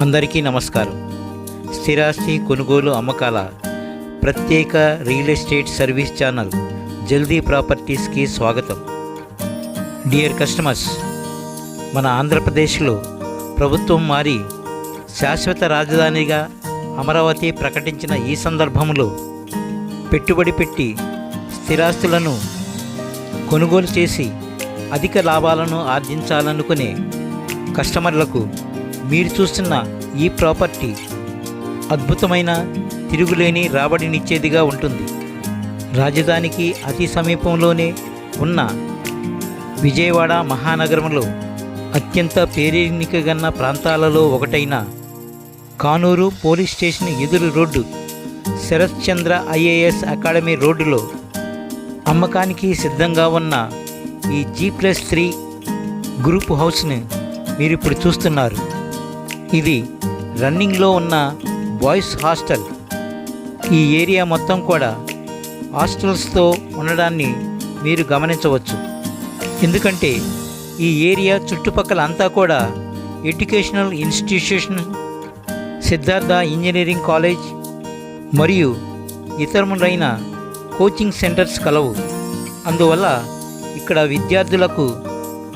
అందరికీ నమస్కారం. స్థిరాస్తి కొనుగోలు అమ్మకాల ప్రత్యేక రియల్ ఎస్టేట్ సర్వీస్ ఛానల్ జల్దీ ప్రాపర్టీస్కి స్వాగతం. డియర్ కస్టమర్స్ మన ఆంధ్రప్రదేశ్లో ప్రభుత్వం మారి శాశ్వత రాజధానిగా అమరావతి ప్రకటించిన ఈ సందర్భంలో పెట్టుబడి పెట్టి స్థిరాస్తులను కొనుగోలు చేసి అధిక లాభాలను ఆర్జించాలనుకునే కస్టమర్లకు మీరు చూస్తున్న ఈ ప్రాపర్టీ అద్భుతమైన తిరుగులేని రాబడినిచ్చేదిగా ఉంటుంది. రాజధానికి అతి సమీపంలోనే ఉన్న విజయవాడ మహానగరంలో అత్యంత పేరెన్నికగన్న ప్రాంతాలలో ఒకటైన కానూరు పోలీస్ స్టేషన్ ఎదురు road Sarath Chandra IAS academy రోడ్డులో అమ్మకానికి సిద్ధంగా ఉన్న ఈ జీ ప్లస్ త్రీ గ్రూప్ హౌస్ని మీరు ఇప్పుడు చూస్తున్నారు. ఇది రన్నింగ్లో ఉన్న బాయ్స్ హాస్టల్. ఈ ఏరియా మొత్తం కూడా హాస్టల్స్తో ఉండడాన్ని మీరు గమనించవచ్చు. ఎందుకంటే ఈ ఏరియా చుట్టుపక్కల అంతా కూడా educational institution Siddhartha engineering college మరియు ఇతరములైన కోచింగ్ సెంటర్స్ కలవు. అందువల్ల ఇక్కడ విద్యార్థులకు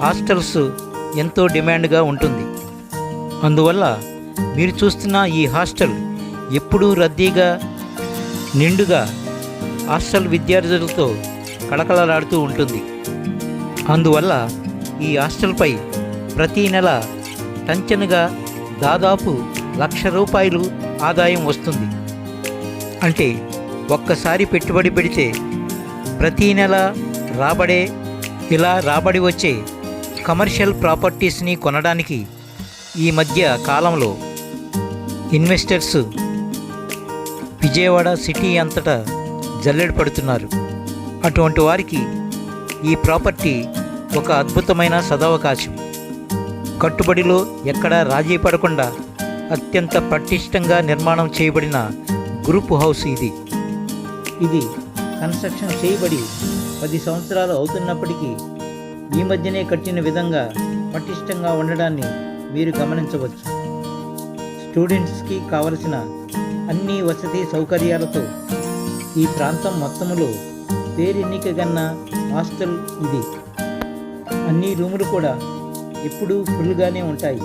హాస్టల్స్ ఎంతో డిమాండ్గా ఉంటుంది. అందువల్ల మీరు చూస్తున్న ఈ హాస్టల్ ఎప్పుడూ రద్దీగా నిండుగా హాస్టల్ విద్యార్థులతో కళకళలాడుతూ ఉంటుంది. అందువల్ల ఈ హాస్టల్పై ప్రతీ నెల టంచనుగా దాదాపు లక్ష రూపాయలు ఆదాయం వస్తుంది. అంటే ఒక్కసారి పెట్టుబడి పెడితే ప్రతీ నెల రాబడే ఇలా రాబడి వచ్చే కమర్షియల్ ప్రాపర్టీస్ని కొనడానికి ఈ మధ్య కాలంలో ఇన్వెస్టర్స్ విజయవాడ సిటీ అంతటా జల్లెడ పడుతున్నారు. అటువంటి వారికి ఈ ప్రాపర్టీ ఒక అద్భుతమైన సదవకాశం. కట్టుబడిలో ఎక్కడా రాజీ పడకుండా అత్యంత పటిష్టంగా నిర్మాణం చేయబడిన గ్రూప్ హౌస్ ఇది. ఇది కన్స్ట్రక్షన్ చేయబడి పది సంవత్సరాలు అవుతున్నప్పటికీ ఈ మధ్యనే కట్టిన విధంగా పటిష్టంగా ఉండడాన్ని మీరు గమనించవచ్చు. స్టూడెంట్స్కి కావలసిన అన్ని వసతి సౌకర్యాలతో ఈ ప్రాంతం మొత్తములో పేరెన్నికగన్న హాస్టల్ ఇది. అన్ని రూములు కూడా ఎప్పుడూ ఫుల్గానే ఉంటాయి.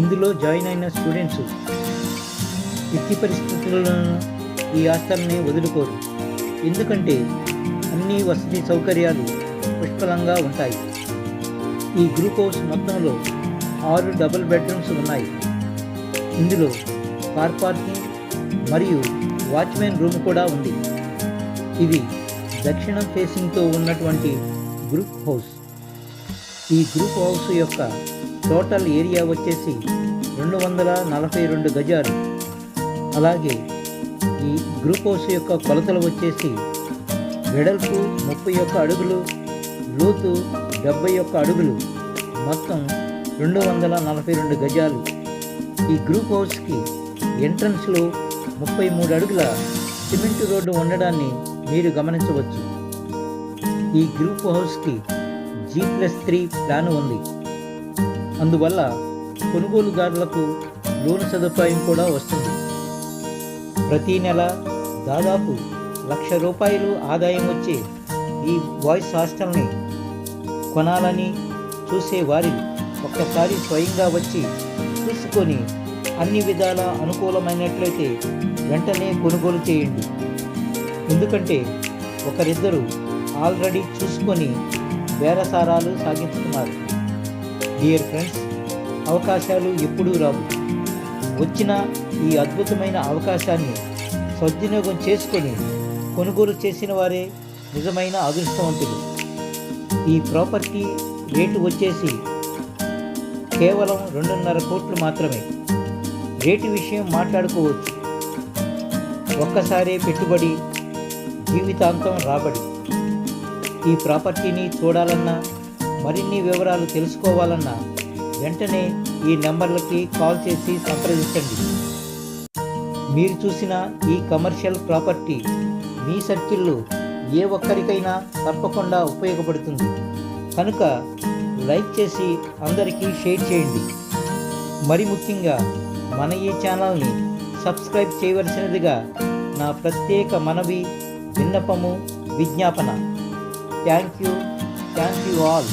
ఇందులో జాయిన్ అయిన స్టూడెంట్స్ ఎట్టి పరిస్థితుల్లోనూ ఈ హాస్టల్ని వదులుకోరు. ఎందుకంటే అన్ని వసతి సౌకర్యాలు పుష్కలంగా ఉంటాయి. ఈ గ్రూప్ హౌస్ మొత్తంలో ఆరు డబుల్ బెడ్రూమ్స్ ఉన్నాయి. ఇందులో కార్ పార్కింగ్ మరియు వాచ్మెన్ రూమ్ కూడా ఉంది. ఇది దక్షిణం ఫేసింగ్తో ఉన్నటువంటి గ్రూప్ హౌస్. ఈ గ్రూప్ హౌస్ యొక్క టోటల్ ఏరియా వచ్చేసి రెండు వందల నలభై రెండు గజాలు. అలాగే ఈ గ్రూప్ హౌస్ యొక్క కొలతలు వచ్చేసి వెడల్పు ముప్పై ఒక్క అడుగులు లోతు డెబ్బై ఒక్క అడుగులు. మొత్తం రెండు వందల నలభై రెండు గజాలు. ఈ గ్రూప్ హౌస్కి ఎంట్రన్స్లో ముప్పై మూడు అడుగుల సిమెంట్ రోడ్డు ఉండడాన్ని మీరు గమనించవచ్చు. ఈ గ్రూప్ హౌస్కి జీ ప్లస్ త్రీ ప్లాన్ ఉంది. అందువల్ల కొనుగోలుదారులకు లోన్ సదుపాయం కూడా వస్తుంది. ప్రతీ నెల దాదాపు లక్ష రూపాయలు ఆదాయం వచ్చే ఈ బాయ్స్ హాస్టల్ని కొనాలని చూసే వారిని ఒక్కసారి స్వయంగా వచ్చి చూసుకొని అన్ని విధాల అనుకూలమైనట్లయితే వెంటనే కొనుగోలు చేయండి. ఎందుకంటే ఒకరిద్దరు ఆల్రెడీ చూసుకొని బేరసారాలు సాగించుకున్నారు. డియర్ ఫ్రెండ్స్ అవకాశాలు ఎప్పుడూ రావు. వచ్చిన ఈ అద్భుతమైన అవకాశాన్ని సద్వినియోగం చేసుకొని కొనుగోలు చేసిన వారే నిజమైన అదృష్టవంతులు. ఈ ప్రాపర్టీ రేటు వచ్చేసి కేవలం రెండున్నర కోట్లు మాత్రమే. రేటు విషయం మాట్లాడుకోవచ్చు. ఒక్కసారే పెట్టుబడి జీవితాంతం రాబడి. ఈ ప్రాపర్టీని చూడాలన్నా మరిన్ని వివరాలు తెలుసుకోవాలన్నా వెంటనే ఈ నెంబర్లకి కాల్ చేసి సంప్రదించండి. మీరు చూసిన ఈ కమర్షియల్ ప్రాపర్టీ మీ సర్కిల్లో ఏ ఒక్కరికైనా తప్పకుండా ఉపయోగపడుతుంది. కనుక లైక్ చేసి అందరికీ షేర్ చేయండి. మరి ముఖ్యంగా మన ఈ ఛానల్ని సబ్స్క్రైబ్ చేయవలసినదిగా నా ప్రత్యేక మనవి విన్నపము విజ్ఞాపన. Thank you. Thank you all.